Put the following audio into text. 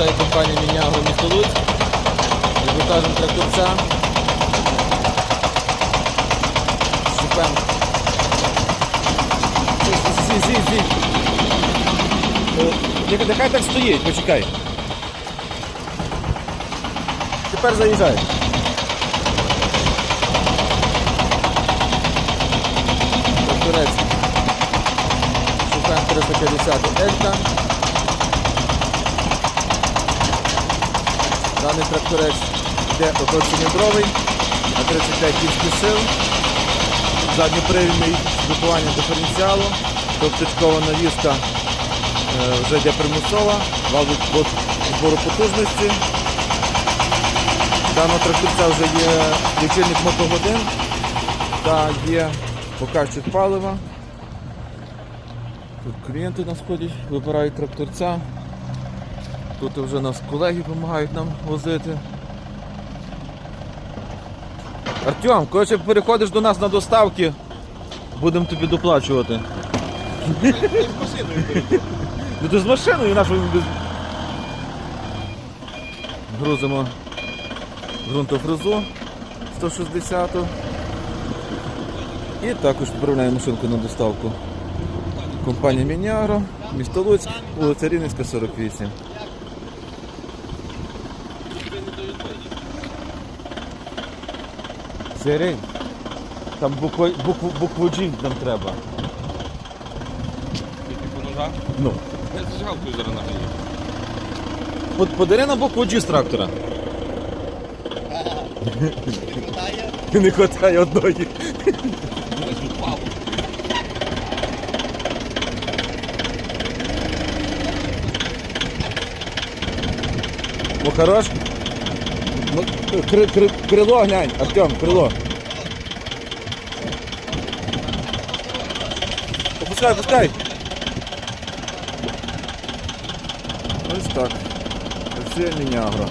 Вітаю компанія Мінягро місто Луцьк. Репортажем тракторця. Зі. Е, нехай- так стоїть, почекай. Тепер заїжджай. Тракторець. Шипем 350 Елька. Даний тракторець йде одноциліндровий на 35 кінських сил. Задньопривідний з блокуванням диференціалу. Довтичкова навіска е, вже йде примусова, вал збору потужності. Даного тракторця вже є лічильник мотогодин та є покаччик палива. Тут клієнти на сході вибирають тракторця. Тут вже нас колеги допомагають нам возити. Артем, коротше, переходиш до нас на доставки, будемо тобі доплачувати. Ну ти з машиною нашою. Грузимо ґрунтофрезу 160 і також відправляємо машинку на доставку. Компанія Мінягро, місто Луцьк, вулиця Рівненська, 48. Сирень. Там букву, букву, букву G нам треба. Типу ножа? Ну. Я зажигалкою зараз нагрію. Под- Подари на букву G з трактора. Не вистачає одної. Ну хорош. Ну, кри- кри- крило глянь, Артем, крило. Опускай, опускай. Ось так. Працює мінягро.